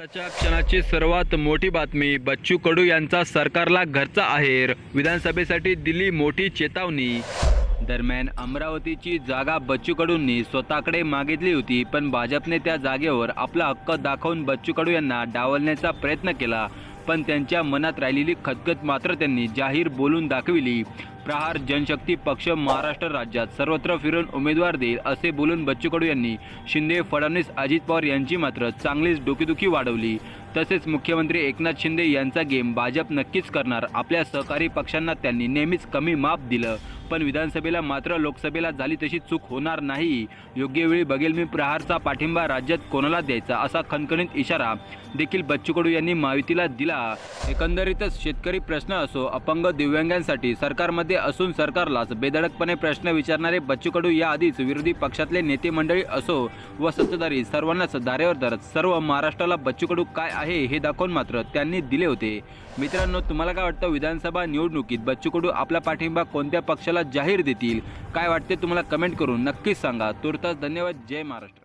आताच्या क्षणाची सर्वात मोठी बातमी बच्चू कडू यांचा सरकारला घरचा आहेर. विधानसभेसाठी दिली मोठी चेतावणी. दरम्यान अमरावतीची जागा बच्चू कडूंनी स्वतःकडे मागितली होती पण भाजपने त्या जागेवर आपला हक्क दाखवून बच्चू कडू यांना डावलण्याचा प्रयत्न केला. पण त्यांच्या मनात राहिलेली खतखत मात्र त्यांनी जाहीर बोलून दाखविली. प्रहार जनशक्ती पक्ष महाराष्ट्र राज्यात सर्वत्र फिरून उमेदवार देईल असे बोलून बच्चू कडू यांनी शिंदे फडणवीस अजित पवार यांची मात्र चांगलीच डोकेदुखी वाढवली. तसेच मुख्यमंत्री एकनाथ शिंदे यांचा गेम भाजप नक्कीच करणार. आपल्या सहकारी पक्षांना त्यांनी नेहमीच कमी माप दिलं. पण विधानसभेला मात्र लोकसभेला झाली तशी चूक होणार नाही. योग्य वेळी बघेल मी प्रहारचा पाठिंबा राज्यात कोणाला द्यायचा असा खणखणीत इशारा देखील बच्चू कडू यांनी महायुतीला दिला. एकंदरीतच शेतकरी प्रश्न असो अपंग दिव्यांगांसाठी सरकारमध्ये असून सरकारलाच बेधडकपणे प्रश्न विचारणारे बच्चू कडू याआधीच विरोधी पक्षातले नेते मंडळी असो व सत्ताधारी सर्वांनाच धारेवर धरत सर्व महाराष्ट्राला बच्चू कडू काय आहे हे दाखवून मात्र त्यांनी दिले होते. मित्रांनो तुम्हाला काय वाटतं? विधानसभा निवडणुकीत बच्चू कडू आपला पाठिंबा कोणत्या पक्षाला जाहीर देतील. काय वाटते तुम्हाला कमेंट करून नक्कीच सांगा. तुर्तास धन्यवाद. जय महाराष्ट्र.